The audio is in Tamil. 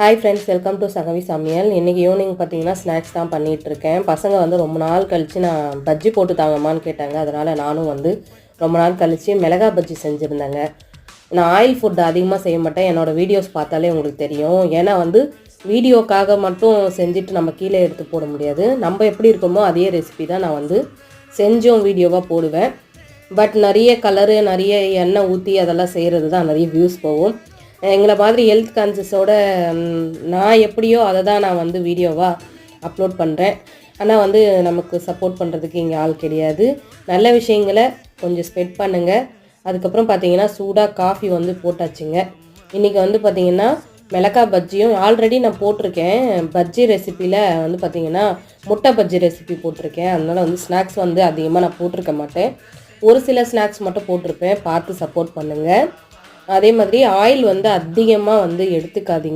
ஹாய் ஃப்ரெண்ட்ஸ் வெல்கம் டு சகவி சமையல். இன்றைக்கி ஈவினிங் பார்த்தீங்கன்னா ஸ்நாக்ஸ் தான் பண்ணிகிட்டு இருக்கேன் பசங்க வந்து ரொம்ப நாள் கழித்து நான் பஜ்ஜி போட்டு தாங்கம்மான்னு கேட்டாங்க. அதனால் நானும் வந்து ரொம்ப நாள் கழித்து மிளகா பஜ்ஜி செஞ்சுருந்தேங்க. நான் ஆயில் ஃபுட் அதிகமாக செய்ய மாட்டேன். என்னோடய வீடியோஸ் பார்த்தாலே உங்களுக்கு தெரியும். ஏன்னா வந்து வீடியோக்காக மட்டும் செஞ்சுட்டு நம்ம கீழே எடுத்து போட முடியாது. நம்ம எப்படி இருக்கோமோ அதே ரெசிபி தான் நான் வந்து செஞ்சும் வீடியோவாக போடுவேன். பட் நிறைய கலரு நிறைய எண்ணெய் ஊற்றி அதெல்லாம் செய்கிறது தான் நிறைய வியூஸ் போகும். எங்களை மாதிரி ஹெல்த் கான்சியஸோட நான் எப்படியோ அதை தான் நான் வந்து வீடியோவாக அப்லோட் பண்ணுறேன் ஆனால் வந்து நமக்கு சப்போர்ட் பண்ணுறதுக்கு இங்கே ஆள் கிடையாது. நல்ல விஷயங்களை கொஞ்சம் ஸ்ப்ரெட் பண்ணுங்கள் அதுக்கப்புறம் பார்த்தீங்கன்னா சூடாக காஃபி வந்து போட்டாச்சுங்க. இன்றைக்கி வந்து பார்த்தீங்கன்னா மிளகா பஜ்ஜியும் ஆல்ரெடி நான் போட்டிருக்கேன். பஜ்ஜி ரெசிப்பியில் வந்து பார்த்திங்கன்னா முட்டை பஜ்ஜி ரெசிபி போட்டிருக்கேன். அதனால் வந்து ஸ்நாக்ஸ் வந்து அதிகமாக நான் போட்டிருக்க மாட்டேன். ஒரு சில ஸ்நாக்ஸ் மட்டும் போட்டிருப்பேன். பார்த்து சப்போர்ட் பண்ணுங்கள் அதே மாதிரி ஆயில் வந்து அதிகமாக வந்து எடுத்துக்காதீங்க.